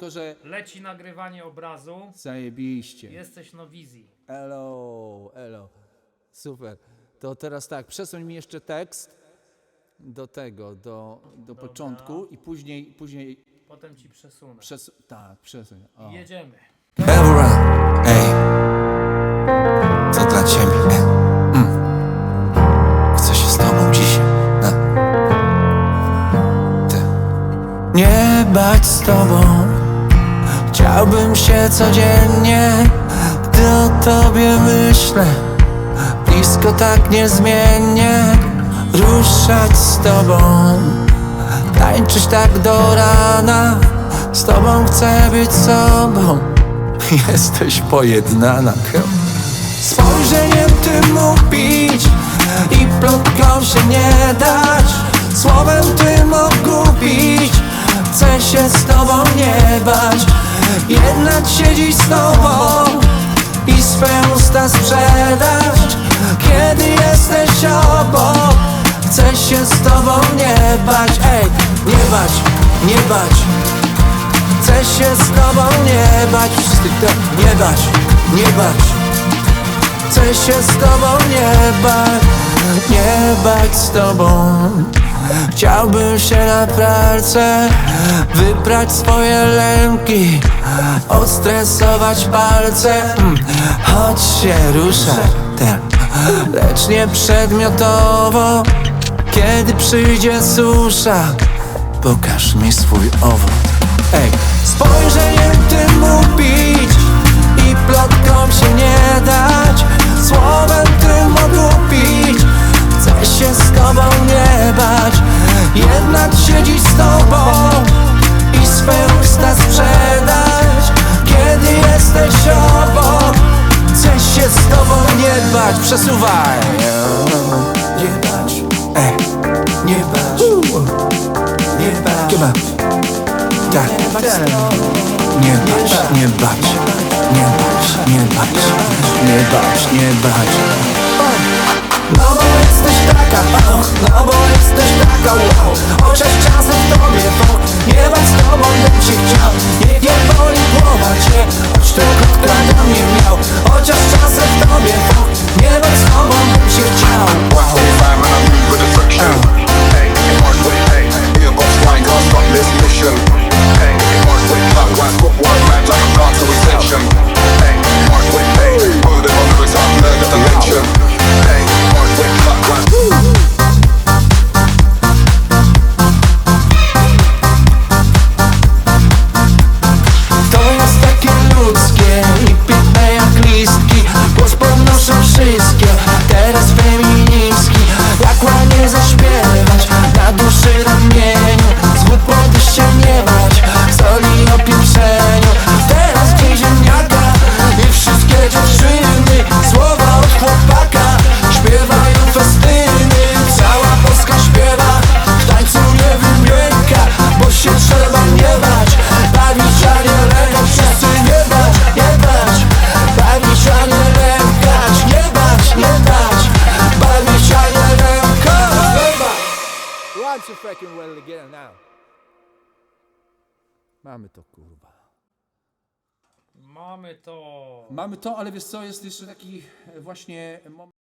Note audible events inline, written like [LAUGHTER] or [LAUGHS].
tylko że Leci nagrywanie obrazu. zajebiście. Jesteś no wizji. Elo, elo. Super. To teraz tak, przesuń mi jeszcze tekst do tego, do, do początku i później, później Potem ci przesunę. przes... Tak, przesuń. O. Jedziemy. Ej, to dla ciebie. Mm. Chcę się z tobą dziś na. Nie bać z tobą. Chciałbym się codziennie, gdy o tobie myślę. Blisko tak niezmiennie ruszać z tobą. Tańczyć tak do rana. Z tobą chcę być sobą. [LAUGHS] Jesteś pojednana. Spojrzeniem tym upić I plotką się nie dać. Słowem tym okupić Chcę się z tobą nie bać Jednak siedzieć z tobą I swe usta sprzedać Kiedy jesteś obok Chcę się z tobą nie bać. Ej, nie bać, nie bać. Chcę się z tobą nie bać. Wszyscy to nie bać, nie bać. Chcę się z tobą nie bać Nie bać z tobą Chciałbym się na pralce Wyprać swoje lęki Odstresować palce. Mm, Choć się ruszę ten, Lecz nie przedmiotowo. Kiedy przyjdzie susza Pokaż mi swój owoc. Ej, spojrzeniem tym upić I plotką się nie dać Jednak siedzieć z tobą I swe usta sprzedać Kiedy jesteś obok Chcę się z tobą nie bać Przesuwaj Nie bać Ej, nie bać Nie bać Chyba Tak Nie bać, nie bać, nie bać Nie bać, nie bać, nie bać No bo jesteś taka, no bo jesteś taka, wow One two fucking well again now. Mamy to kurwa. Mamy to. Mamy to, ale wiesz co, jest jeszcze taki e, właśnie moment.